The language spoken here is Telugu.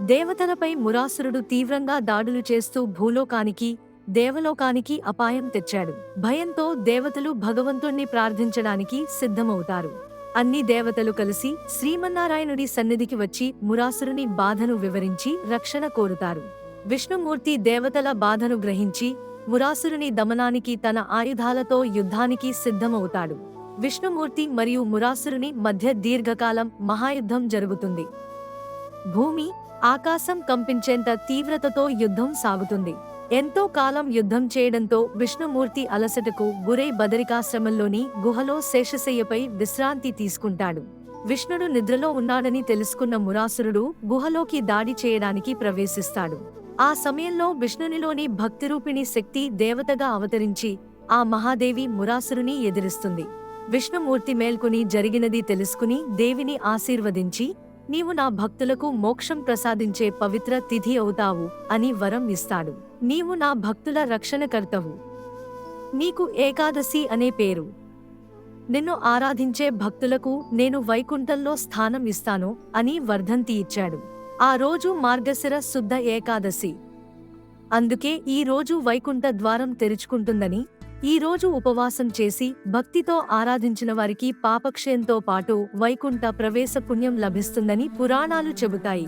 దేవతలపై మురాసురుడు తీవ్రంగా దాడులు చేస్తూ భూలోకానికి దేవలోకానికి అపాయం తెచ్చాడు. భయంతో దేవతలు భగవంతుణ్ణి ప్రార్థించడానికి సిద్ధమవుతారు. అన్ని దేవతలు కలిసి శ్రీమన్నారాయణుడి సన్నిధికి వచ్చి మురాసురుని బాధను వివరించి రక్షణ కోరుతారు. విష్ణుమూర్తి దేవతల బాధను గ్రహించి మురాసురుని దమనానికి తన ఆయుధాలతో యుద్ధానికి సిద్ధమవుతాడు. విష్ణుమూర్తి మరియు మురాసురుని మధ్య దీర్ఘకాలం మహాయుద్ధం జరుగుతుంది. భూమి ఆకాశం కంపించేంత తీవ్రతతో యుద్ధం సాగుతుంది. ఎంతో కాలం యుద్ధం చేయడంతో విష్ణుమూర్తి అలసటకు గురై బదరికాశ్రమంలోని గుహలో శేషశయ్యపై విశ్రాంతి తీసుకుంటాడు. విష్ణుడు నిద్రలో ఉన్నాడని తెలుసుకున్న మురాసురుడు గుహలోకి దాడి చేయడానికి ప్రవేశిస్తాడు. ఆ సమయంలో విష్ణునిలోని భక్తిరూపిణి శక్తి దేవతగా అవతరించి ఆ మహాదేవి మురాసురుని ఎదిరిస్తుంది. విష్ణుమూర్తి మేల్కొని జరిగినది తెలుసుకుని దేవిని ఆశీర్వదించి నీవు నా భక్తులకు మోక్షం ప్రసాదించే పవిత్ర తిథి అవుతావు అని వరం ఇస్తాడు. నీవు నా భక్తుల రక్షణకర్తవు. నీకు ఏకాదశి అనే పేరు. నిన్ను ఆరాధించే భక్తులకు నేను వైకుంఠంలో స్థానం ఇస్తాను అని వర్ధంతి ఇచ్చాడు. ఆ రోజు మార్గశిర శుద్ధ ఏకాదశి. అందుకే ఈ రోజు వైకుంఠ ద్వారం తెరుచుకుంటుందని ఈ రోజు ఉపవాసం చేసి భక్తితో ఆరాధించిన వారికి పాపక్షయంతో పాటు వైకుంఠ ప్రవేశ పుణ్యం లభిస్తుందని పురాణాలు చెబుతాయి.